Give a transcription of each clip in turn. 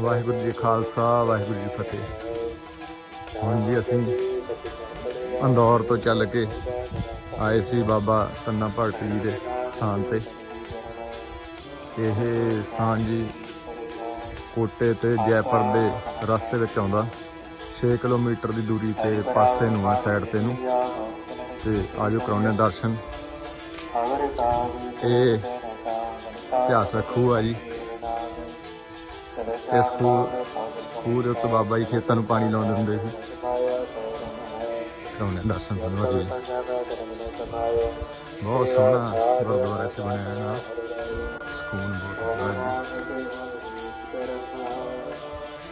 ਵਾਹਿਗੁਰੂ ਜੀ ਖਾਲਸਾ, ਵਾਹਿਗੁਰੂ ਜੀ ਫਤਿਹ। ਹੁਣ ਜੀ ਅਸੀਂ ਅੰਦੌਰ ਤੋਂ ਚੱਲ ਕੇ ਆਏ ਸੀ ਬਾਬਾ ਤੰਨਾ ਭਗਤ ਜੀ ਦੇ ਸਥਾਨ ਤੇ। ਇਹ ਸਥਾਨ ਜੀ ਕੋਟੇ ਤੇ ਜੈਪੁਰ ਦੇ ਰਸਤੇ ਵਿੱਚ ਆਉਂਦਾ। 6 ਕਿਲੋਮੀਟਰ ਦੀ ਦੂਰੀ ਤੇ ਪਾਸੇ ਨੂੰ ਆ ਸਾਈਡ ਤੇ ਨੂੰ। ਤੇ ਆਜੋ ਕਰਾਉਣੇ ਦਰਸ਼ਨ। ਇਹ ਇਤਿਹਾਸਕ ਖੂਹ ਆ ਜੀ। ਇਸ ਖੂਹ ਖੂਹ ਉੱਤੇ ਬਾਬਾ ਜੀ ਖੇਤਾਂ ਨੂੰ ਪਾਣੀ ਲਾਉਂਦੇ ਹੁੰਦੇ ਸੀ। ਕਰਾਉਣੇ ਦਰਸ਼ਨ ਤੁਹਾਨੂੰ ਅੱਜ ਬਹੁਤ ਸੋਹਣਾ ਗੁਰਦੁਆਰਾ ਇੱਥੇ ਬਣਿਆ ਹੋਇਆ ਸਕੂਨ ਬਹੁਤ ਵਧੀਆ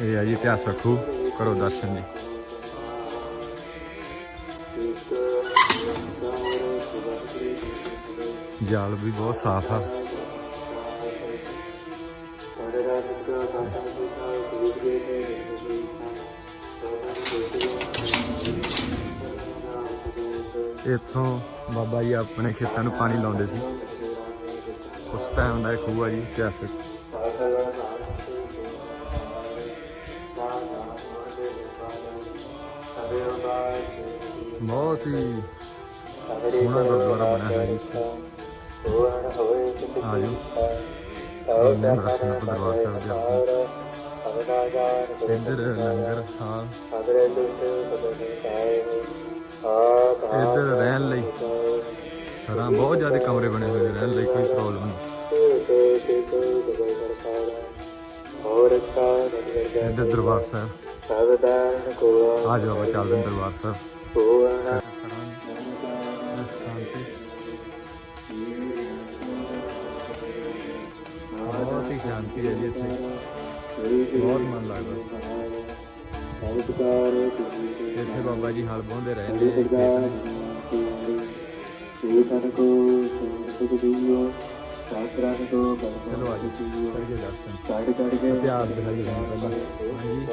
ਇਹ ਆ ਜੀ ਇਤਿਹਾਸਕ ਖੂਹ ਕਰੋ ਦਰਸ਼ਨ ਜੀ। ਜਾਲ ਵੀ ਬਹੁਤ ਸਾਫ਼ ਆ। ਇੱਥੋਂ ਬਾਬਾ ਜੀ ਆਪਣੇ ਖੇਤਾਂ ਨੂੰ ਪਾਣੀ ਲਾਉਂਦੇ ਸੀ। ਉਸ ਟਾਈਮ ਦਾ ਇਹ ਖੂਹ ਆ ਜੀ, ਇਤਿਹਾਸਕ। ਬਹੁਤ ਹੀ ਸੋਹਣਾ ਗੁਰਦੁਆਰਾ ਬਣਿਆ ਹੈ ਜੀ ਆ ਜੀ ਦਰਸ਼ਨ ਆਪਾਂ ਦਰਬਾਰ ਸਾਹਿਬ ਦੇ ਆਪਾਂ ਇੱਧਰ ਲੰਗਰ ਹਾਲ ਇੱਧਰ ਰਹਿਣ ਲਈ ਸਰਾਂ ਬਹੁਤ ਜ਼ਿਆਦਾ ਕਮਰੇ ਬਣੇ ਹੋਏ ਰਹਿਣ ਲਈ ਕੋਈ ਪ੍ਰੋਬਲਮ ਨਹੀਂ ਇੱਧਰ ਦਰਬਾਰ ਸਾਹਿਬ। ਆ ਜਾਓ ਆਪਾਂ ਚੱਲਦੇ ਦਰਬਾਰ ਸਾਹਿਬ। ਸ਼ਾਂਤੀ ਹੈ ਜੀ ਇੱਥੇ। ਬਹੁਤ ਮਨ ਲੱਗਦਾ। ਇੱਥੇ ਬਾਬਾ ਜੀ ਹਲ ਬਾਉਂਦੇ ਰਹਿੰਦੇ ਨੇ ਖੇਤ ਨੇ ਚਲੋ ਆਜੋ ਕਰੀਏ ਦਰਸ਼ਨ। ਇਤਿਹਾਸ ਦਿਖਾਈਏ ਤੁਹਾਨੂੰ ਪਹਿਲਾਂ। ਹਾਂਜੀ।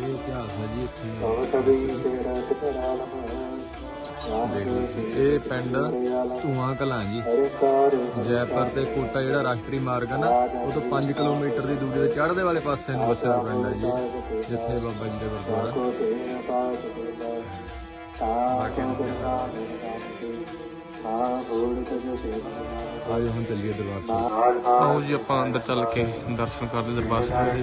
ਇਹ ਇਤਿਹਾਸ ਹੈ ਜੀ ਇੱਥੇ। ਦੇਖੋ ਇਹ ਪਿੰਡ ਧੂਆਂ ਕਲਾਂ ਜੀ। ਜੈਪੁਰ ਤੇ ਕੋਟਾ ਜਿਹੜਾ ਰਾਸ਼ਟਰੀ ਮਾਰਗ ਹੈ ਨਾ ਉਹ ਤੋਂ 5 ਕਿਲੋਮੀਟਰ ਦੀ ਦੂਰੀ ਤੇ ਚੜ੍ਹਦੇ ਵਾਲੇ ਪਾਸੇ ਨੂੰ ਵਸਿਆ ਪਿੰਡ ਹੈ ਜੀ ਜਿੱਥੇ ਬਾਬਾ ਜੀ ਦਾ ਗੁਰਦੁਆਰਾ। ਆਜੋ ਹੁਣ ਚੱਲੀਏ ਦਰਬਾਰ ਸਾਹਿਬ। ਆਓ ਜੀ ਆਪਾਂ ਅੰਦਰ ਚੱਲ ਕੇ ਦਰਸ਼ਨ ਕਰਦੇ ਦਰਬਾਰ ਸਾਹਿਬ ਦੇ।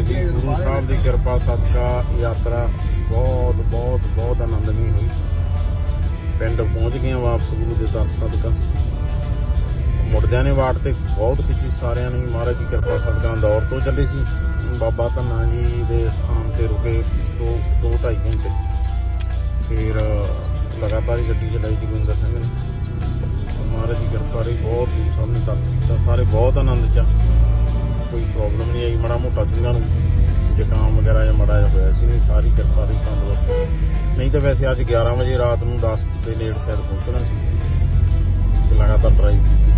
ਜੀ ਗੁਰੂ ਸਾਹਿਬ ਦੀ ਕਿਰਪਾ, ਸਦਕਾ, ਯਾਤਰਾ ਬਹੁਤ ਬਹੁਤ ਬਹੁਤ ਆਨੰਦਮਈ ਹੋਈ। ਪਿੰਡ ਪਹੁੰਚ ਗਏ ਹਾਂ ਵਾਪਸ ਗੁਰੂ ਦੇ ਦਰ ਸਦਕਾ। ਮੁੜਦਿਆਂ ਨੇ ਵਾਟ ਤੇ ਬਹੁਤ ਖਿੱਚੀ ਸਾਰਿਆਂ ਨੇ ਮਹਾਰਾਜ ਦੀ ਕਿਰਪਾ, ਸਦਕਾ ਦੌਰ ਤੋਂ ਚੱਲੇ ਸੀ। ਬਾਬਾ ਧੰਨਾ ਜੀ ਦੇ ਸਥਾਨ ਤੇ ਰੁਕੇ ਦੋ ਦੋ ਢਾਈ ਘੰਟੇ। ਫਿਰ ਲਗਾਤਾਰ ਹੀ ਗੱਡੀ ਚਲਾਈ ਜੀ ਗੁਰਿੰਦਰ ਸਿੰਘ ਨੇ। ਮਹਾਰਾਜ ਦੀ ਕਿਰਪਾ ਰਹੀ, ਬਹੁਤ ਸਭ ਨੇ ਦਰਸ਼ਨ ਕੀਤਾ, ਸਾਰੇ ਬਹੁਤ ਆਨੰਦ ਚ ਆ। ਕੋਈ ਪ੍ਰੋਬਲਮ ਨਹੀਂ ਆਈ ਮਾੜਾ ਮੋਟਾ ਸਿੰਘਾਂ ਨੂੰ। ਜ਼ੁਕਾਮ ਵਗੈਰਾ ਜਾਂ ਮਾੜਾ ਜਿਹਾ ਹੋਇਆ ਸੀ ਨਹੀਂ ਸਾਰੀ ਕਿਰਪਾ ਦੀ ਤੰਦਰੁਸਤ। ਨਹੀਂ ਤਾਂ ਵੈਸੇ ਅੱਜ 11 ਵਜੇ ਰਾਤ ਨੂੰ 10 ਦੇ ਨੇੜੇ ਸ਼ਾਇਦ ਪਹੁੰਚਣਾ ਸੀ। ਲਗਾਤਾਰ ਡਰਾਈਵ ਕੀਤੀ।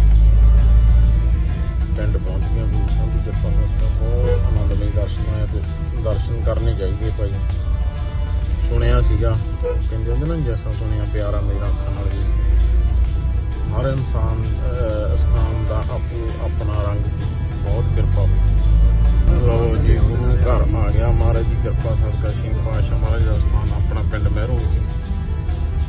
ਪਿੰਡ ਪਹੁੰਚ ਗਏ ਗੁਰੂ ਸਾਹਿਬ ਦੀ ਕਿਰਪਾ ਨਾਲ। ਬਹੁਤ ਆਨੰਦਮਈ ਦਰਸ਼ਨ ਆਇਆ ਤੇ ਦਰਸ਼ਨ ਕਰਨੇ ਚਾਹੀਦੇ ਭਾਈ। ਸੁਣਿਆ ਸੀਗਾ ਕਹਿੰਦੇ ਹੁੰਦੇ ਨਾ ਜੈਸਾ ਸੁਣਿਆ ਪਿਆਰਾ ਮੇਰਾ ਅੱਖਾਂ ਨਾਲ ਹਰ ਇਨਸਾਨ ਅਹ,